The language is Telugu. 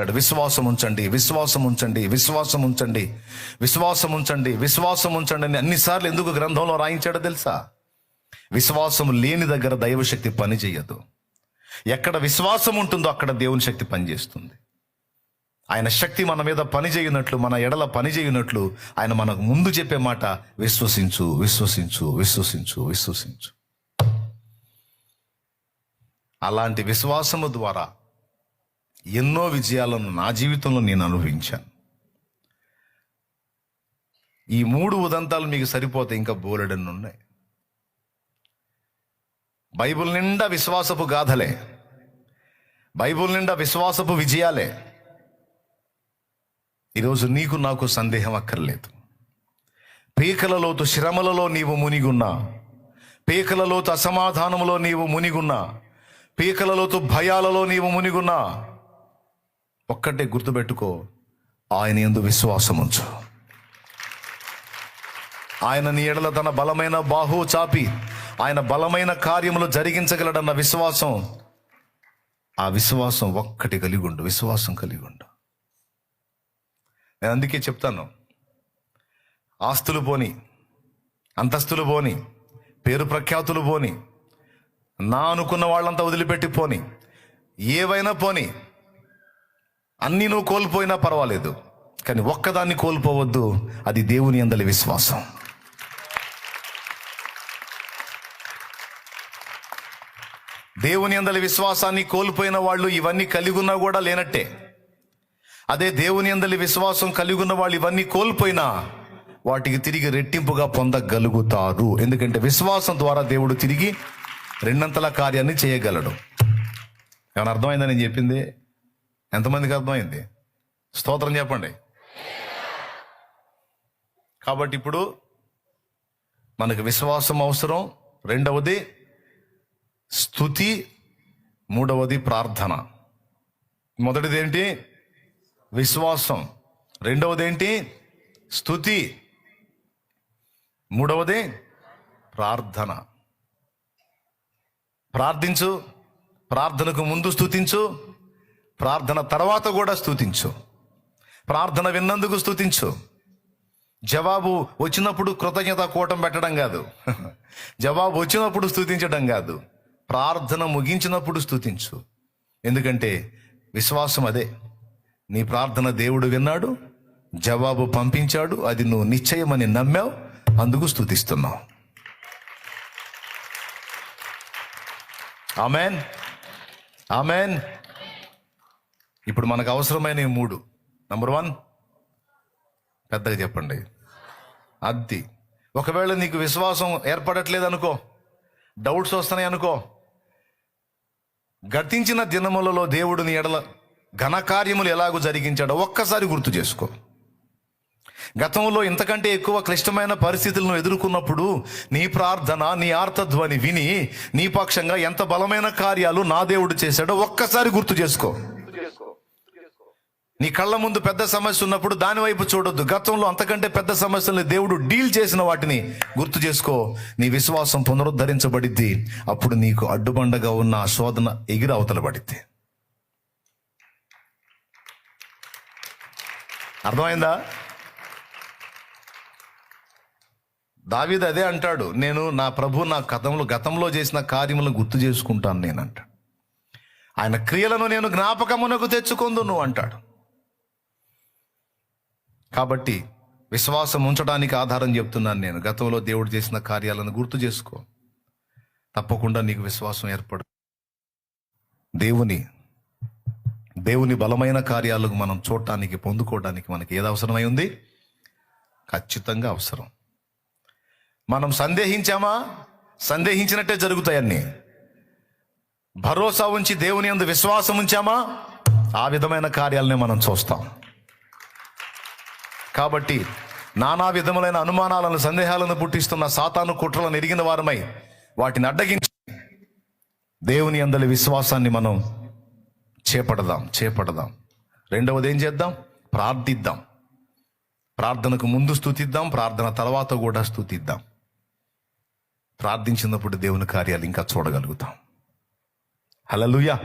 విశ్వాసం ఉంచండి విశ్వాసం ఉంచండి విశ్వాసం ఉంచండి విశ్వాసం ఉంచండి విశ్వాసం ఉంచండి అని అన్నిసార్లు ఎందుకు గ్రంథంలో రాయించాడో తెలుసా? విశ్వాసం లేని దగ్గర దైవశక్తి పని చేయదు. ఎక్కడ విశ్వాసం ఉంటుందో అక్కడ దేవుని శక్తి పనిచేస్తుంది. ఆయన శక్తి మన మీద పని చేయనట్లు మన ఎడల పని చేయనట్లు ఆయన మనకు ముందు చెప్పే మాట విశ్వసించు విశ్వసించు విశ్వసించు విశ్వసించు. అలాంటి విశ్వాసము ద్వారా ఎన్నో విజయాలను నా జీవితంలో నేను అనుభవించాను. ఈ మూడు ఉదంతాలు మీకు సరిపోతే ఇంకా బోలెడన్ని ఉన్నాయి. బైబుల్ నిండా విశ్వాసపు గాథలే. బైబుల్ నిండా విశ్వాసపు విజయాలే. ఈరోజు నీకు నాకు సందేహం అక్కర్లేదు. పీకలలోతు శ్రమలలో నీవు మునిగున్నా. పీకలలోతు అసమాధానములో నీవు మునిగున్నా. పీకలలోతు భయాలలో నీవు మునిగున్నా. ఒక్కటే గుర్తుపెట్టుకో ఆయన ఎందు విశ్వాసం ఉంచు ఆయన నీ ఎడల తన బలమైన బాహు చాపి ఆయన బలమైన కార్యములు జరిగించగలడన్న విశ్వాసం ఆ విశ్వాసం ఒక్కటి కలిగుండు విశ్వాసం కలిగుండు. నేను అందుకే చెప్తాను ఆస్తులు పోని అంతస్తులు పోని పేరు ప్రఖ్యాతులు పోని నా అనుకున్న వాళ్ళంతా వదిలిపెట్టి పోని ఏవైనా పోని అన్నీ నువ్వు కోల్పోయినా పర్వాలేదు కానీ ఒక్కదాన్ని కోల్పోవద్దు అది దేవుని అందలి విశ్వాసం. దేవుని అందలి విశ్వాసాన్ని కోల్పోయిన వాళ్ళు ఇవన్నీ కలిగి ఉన్నా కూడా లేనట్టే. అదే దేవుని అందలి విశ్వాసం కలిగి ఉన్న వాళ్ళు ఇవన్నీ కోల్పోయినా వాటికి తిరిగి రెట్టింపుగా పొందగలుగుతారు. ఎందుకంటే విశ్వాసం ద్వారా దేవుడు తిరిగి రెండంతల కార్యాన్ని చేయగలడు. ఏమైనా అర్థమైందని నేను చెప్పింది? ఎంతమందికి అర్థమైంది? స్తోత్రం చెప్పండి. కాబట్టి ఇప్పుడు మనకు విశ్వాసం అవసరం. రెండవది స్థుతి మూడవది ప్రార్థన. మొదటిది ఏంటి? విశ్వాసం. రెండవది ఏంటి? స్థుతి మూడవది ప్రార్థన. ప్రార్థించు ప్రార్థనకు ముందు స్థుతించు ప్రార్థన తర్వాత కూడా స్థుతించు ప్రార్థన విన్నందుకు స్థుతించు జవాబు వచ్చినప్పుడు కృతజ్ఞత కూటం పెట్టడం కాదు. జవాబు వచ్చినప్పుడు స్థుతించడం కాదు. ప్రార్థన ముగించినప్పుడు స్థుతించు ఎందుకంటే విశ్వాసం అదే. నీ ప్రార్థన దేవుడు విన్నాడు జవాబు పంపించాడు అది నువ్వు నిశ్చయమని నమ్మావు అందుకు స్థుతిస్తున్నావు ఆమెన్. ఆమెన్. ఇప్పుడు మనకు అవసరమైన మూడు. నంబర్ వన్ పెద్దగా చెప్పండి. అది ఒకవేళ నీకు విశ్వాసం ఏర్పడట్లేదు అనుకో డౌట్స్ వస్తున్నాయి అనుకో గతించిన దినములలో దేవుడిని ఎడల ఘనకార్యములు ఎలాగో జరిగించాడో ఒక్కసారి గుర్తు చేసుకో. గతంలో ఇంతకంటే ఎక్కువ క్లిష్టమైన పరిస్థితులను ఎదుర్కొన్నప్పుడు నీ ప్రార్థన నీ ఆర్తధ్వని విని నీ పక్షంగా ఎంత బలమైన కార్యాలు నా దేవుడు చేశాడో ఒక్కసారి గుర్తు చేసుకో. నీ కళ్ళ ముందు పెద్ద సమస్య ఉన్నప్పుడు దాని వైపు చూడొద్దు. గతంలో అంతకంటే పెద్ద సమస్యల్ని దేవుడు డీల్ చేసిన వాటిని గుర్తు చేసుకో. నీ విశ్వాసం పునరుద్ధరించబడిద్ది. అప్పుడు నీకు అడ్డుబండగా ఉన్న ఆ శోధన ఎగిరి అవతల పడిద్ది. అర్థమైందా? దావీద్ అదే అంటాడు. నేను నా ప్రభు నా కథంలో గతంలో చేసిన కార్యములను గుర్తు చేసుకుంటాను నేను ఆయన క్రియలను నేను జ్ఞాపకమునకు తెచ్చుకుందును అంటాడు. కాబట్టి విశ్వాసం ఉంచడానికి ఆధారం చెప్తున్నాను నేను. గతంలో దేవుడు చేసిన కార్యాలను గుర్తు చేసుకో. తప్పకుండా నీకు విశ్వాసం ఏర్పడు. దేవుని దేవుని బలమైన కార్యాలకు మనం చూడటానికి పొందుకోవడానికి మనకి ఏది అవసరమై ఉంది? ఖచ్చితంగా అవసరం. మనం సందేహించామా? సందేహించినట్టే జరుగుతాయన్నీ భరోసా ఉంచి దేవుని అందు విశ్వాసం ఉంచామా? ఆ విధమైన కార్యాలనే మనం చూస్తాం. కాబట్టి నానా విధములైన అనుమానాలను సందేహాలను పుట్టిస్తున్న సాతాను కుట్రలను ఎరిగిన వారమై వాటిని అడ్డగించి దేవుని అందలి విశ్వాసాన్ని మనం చేపడదాం చేపడదాం. రెండవది ఏం చేద్దాం? ప్రార్థిద్దాం. ప్రార్థనకు ముందు స్థుతిద్దాం ప్రార్థన తర్వాత కూడా స్థుతిద్దాం ప్రార్థించినప్పుడు దేవుని కార్యాలు ఇంకా చూడగలుగుతాం. హలలుయా